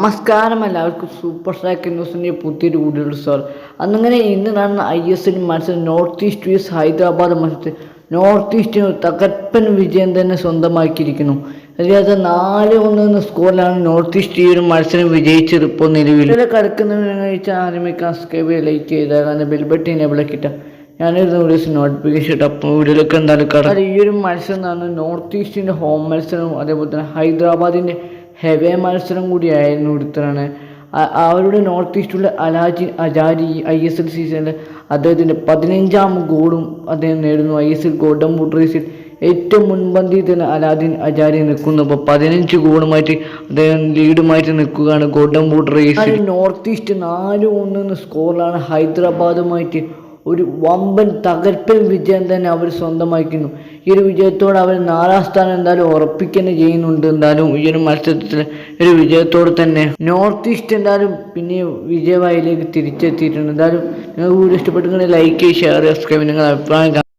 നമസ്കാരം എല്ലാവർക്കും super stack ന്യൂസിന്റെ പുതിയൊരു വീഡിയോ സാർ അന്നങ്ങനെ ഇന്ന് നടന്ന ഐ എസ് എൽ മത്സരം നോർത്ത് ഈസ്റ്റ് വേഴ്സ് ഹൈദരാബാദ് മത്സരത്തിൽ നോർത്ത് ഈസ്റ്റിന് തകർപ്പൻ വിജയം തന്നെ സ്വന്തമാക്കിയിരിക്കുന്നു. അതായത് നാല് ഒന്ന് സ്കോറിലാണ് നോർത്ത് ഈസ്റ്റ് ഈ ഒരു മത്സരം വിജയിച്ചത് ഇപ്പോൾ നിലവിൽ. ഇവരെ കിടക്കുന്നതിന് വെച്ചാൽ ആരംഭിക്കാൻ സ്കേബ് ലൈക്ക് ചെയ്താൽ കാരണം ബെൽബട്ടി എനേബിളാക്കിയിട്ട് ഞാനൊരു വീഡിയോസ് നോട്ടിഫിക്കേഷൻ ഇട്ട്. അപ്പോൾ വീഡിയോയിലൊക്കെ എന്തായാലും കട ഈ ഒരു മത്സരം പറഞ്ഞാൽ നോർത്ത് ഈസ്റ്റിന്റെ ഹോം മത്സരവും അതേപോലെ തന്നെ ഹൈദരാബാദിന്റെ ഹെവേ മത്സരം കൂടിയായിരുന്നു ഇടുത്തതാണ് അവരുടെ നോർത്ത് ഈസ്റ്റുള്ള അലാജി അജാരി ഐ എസ് എൽ സീസണിൽ അദ്ദേഹത്തിന്റെ പതിനഞ്ചാം ഗോളും അദ്ദേഹം നേടുന്നു. I S L golden boot റേസിൽ ഏറ്റവും മുൻപന്തിയിൽ തന്നെ അലാദിൻ അജാരി നിൽക്കുന്നു. അപ്പോൾ പതിനഞ്ച് ഗോളുമായിട്ട് അദ്ദേഹം ലീഡുമായിട്ട് നിൽക്കുകയാണ് ഗോൾഡൻ ബൂട്ട് റേസിൽ നോർത്ത് ഈസ്റ്റ് നാല് ഒന്ന് സ്കോറിലാണ് ഹൈദരാബാദുമായിട്ട് ഒരു വമ്പൻ തകർപ്പൻ വിജയം തന്നെ അവർ സ്വന്തമാക്കുന്നു ഈ ഒരു വിജയത്തോടെ അവർ നാലാം സ്ഥാനം എന്തായാലും ഉറപ്പിക്കുക ചെയ്യുന്നുണ്ട്. എന്തായാലും ഈ ഒരു മത്സരത്തിൽ ഒരു വിജയത്തോടെ തന്നെ നോർത്ത് ഈസ്റ്റ് എന്തായാലും പിന്നെ വിജയവായിലേക്ക് തിരിച്ചെത്തിയിട്ടുണ്ട്. എന്തായാലും നിങ്ങൾക്ക് കൂടുതൽ ഇഷ്ടപ്പെട്ടെങ്കിൽ ലൈക്ക് ഷെയർ സബ്സ്ക്രൈബ് നിങ്ങളുടെ അഭിപ്രായം